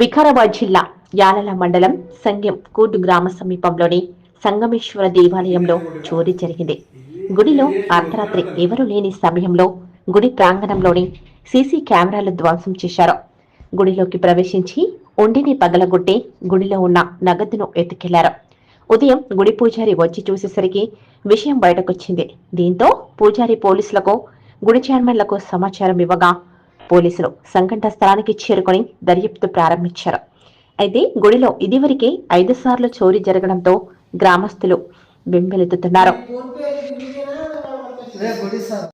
వికారాబాద్ జిల్లా యాలల మండలం సంగం కూటు గ్రామ సమీపంలోని సంగమేశ్వర దేవాలయంలో చోరీ జరిగింది. గుడిలో అర్ధరాత్రి ఎవరూ లేని సమయంలో గుడి ప్రాంగణంలోని సీసీ కెమెరాలు ధ్వంసం చేశారు. గుడిలోకి ప్రవేశించి ఉండిని పగలగొట్టి గుడిలో ఉన్న నగదును ఎత్తుకెళ్ళారు. ఉదయం గుడి పూజారి వచ్చి చూసేసరికి విషయం బయటకొచ్చింది. దీంతో పూజారి పోలీసులకు గుడి చైర్మన్లకు సమాచారం ఇవ్వగా పోలీసులు సంఘటన స్థలానికి చేరుకొని దర్యాప్తు ప్రారంభించారు. అయితే గుడిలో ఇదివరకే ఐదు సార్లు చోరీ జరగడంతో గ్రామస్తులు బెంబెలెత్తుతున్నారు రే గుడి సార్.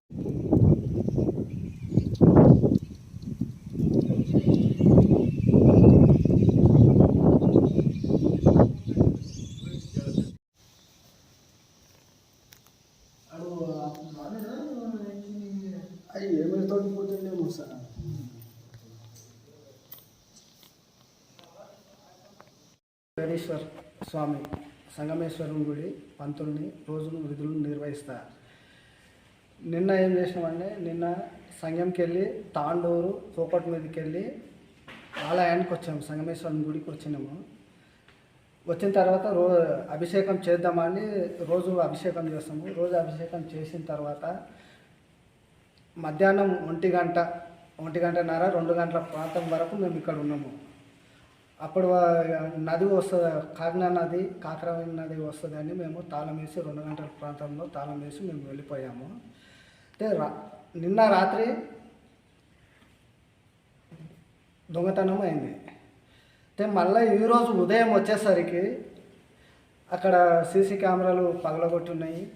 అవి ఏమైనా సార్ వేరేశ్వర్ స్వామి సంగమేశ్వరం గుడి పంతుల్ని రోజులు విధులు నిర్వహిస్తారు. నిన్న ఏం చేసినామంటే నిన్న సంఘంకి వెళ్ళి తాండూరు కోపట్ మీదకి వెళ్ళి ఆలయానికి వచ్చాము సంగమేశ్వరం గుడికి వచ్చినాము. వచ్చిన తర్వాత రో అభిషేకం చేద్దామని రోజు అభిషేకం చేస్తాము. రోజు అభిషేకం చేసిన తర్వాత మధ్యాహ్నం ఒంటి గంట ఒంటి గంటన్నర రెండు గంటల ప్రాంతం వరకు మేము ఇక్కడ ఉన్నాము. అప్పుడు నది వస్తుంది కాకినా నది కాకరవల్లి నది వస్తుందని మేము తాళం వేసి రెండు గంటల ప్రాంతంలో తాళం వేసి మేము వెళ్ళిపోయాము. అంటే రా నిన్న రాత్రి దొంగతనం అయింది. అయితే మళ్ళీ ఈరోజు ఉదయం వచ్చేసరికి అక్కడ సీసీ కెమెరాలు పగలగొట్టున్నాయి.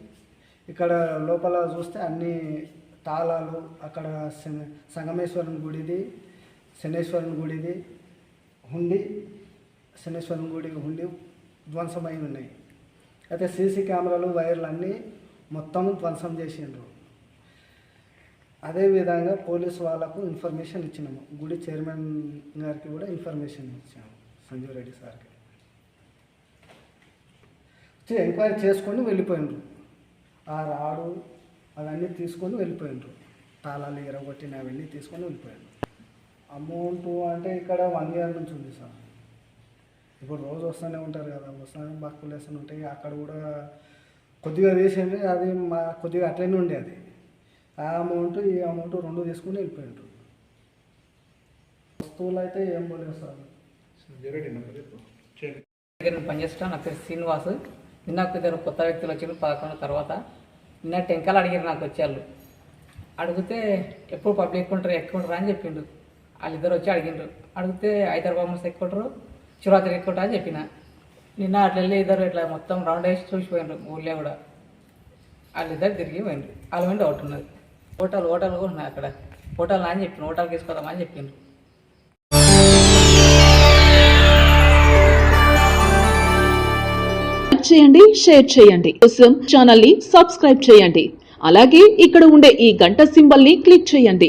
ఇక్కడ లోపల చూస్తే అన్ని తాళాలు అక్కడ శన- సంగమేశ్వరుని గుడిది శనేశ్వరుని గుడిది హుండి శనేశ్వరుని గుడి హుండి ధ్వంసమై ఉన్నాయి అయితే సీసీ కెమెరాలు వైర్లు అన్నీ మొత్తం ధ్వంసం చేసిండ్రు. అదేవిధంగా పోలీసు వాళ్ళకు ఇన్ఫర్మేషన్ ఇచ్చినాము. గుడి చైర్మన్ గారికి కూడా ఇన్ఫర్మేషన్ ఇచ్చాము సంజీవ్ రెడ్డి సార్కి. వచ్చి ఎంక్వైరీ చేసుకొని వెళ్ళిపోయినరు ఆ రాడు అవన్నీ తీసుకొని వెళ్ళిపోయినరు తాళాలు ఎరగొట్టిన అవన్నీ తీసుకొని వెళ్ళిపోయినారు అమౌంట్ అంటే ఇక్కడ వన్ ఇయర్ నుంచి ఉంది సార్. ఇప్పుడు రోజు వస్తూనే ఉంటారు కదా వస్తూనే బక్కులు వేస్తూనే ఉంటాయి. అక్కడ కూడా కొద్దిగా వేసింది అది మా కొద్దిగా అట్లనే ఉండే అది. ఆ అమౌంట్ ఈ అమౌంట్ రెండు తీసుకుని వెళ్ళిపోయిండ్రు. వస్తువులు అయితే ఏం పోలేదు సార్. దగ్గర నేను పనిచేస్తాను నా పేరు శ్రీనివాస్. నిన్న ఒక ఇద్దరు కొత్త వ్యక్తులు వచ్చిన పదకొండు తర్వాత. నిన్న టెంకాలు అడిగారు నాకు వచ్చాళ్ళు అడిగితే ఎప్పుడు పబ్లిక్ ఉంటారు ఎక్కువ ఉంటారు అని చెప్పిండు. వాళ్ళిద్దరు వచ్చి అడిగిండ్రు. అడిగితే హైదరాబాద్ మస్తు ఎక్కుంటారు శివరాత్రి ఎక్కుంటా అని చెప్పిన. నిన్న అట్లా వెళ్ళి ఇద్దరు ఇట్లా మొత్తం రౌండ్ వేసి చూసిపోయినారు ఊళ్ళో కూడా. వాళ్ళిద్దరు తిరిగి పోయినారు వాళ్ళ మీద డౌట్ ఉన్నది. హోటల్ హోటల్ కూడా ఉన్నాయి అక్కడ. హోటల్ అని చెప్పిన హోటల్కి తీసుకోదామని చెప్పిండ్రు చేయండి షేర్ చేయండి. కోసం ఛానల్ని సబ్స్క్రైబ్ చేయండి. అలాగే ఇక్కడ ఉండే ఈ గంట సింబల్ని క్లిక్ చేయండి.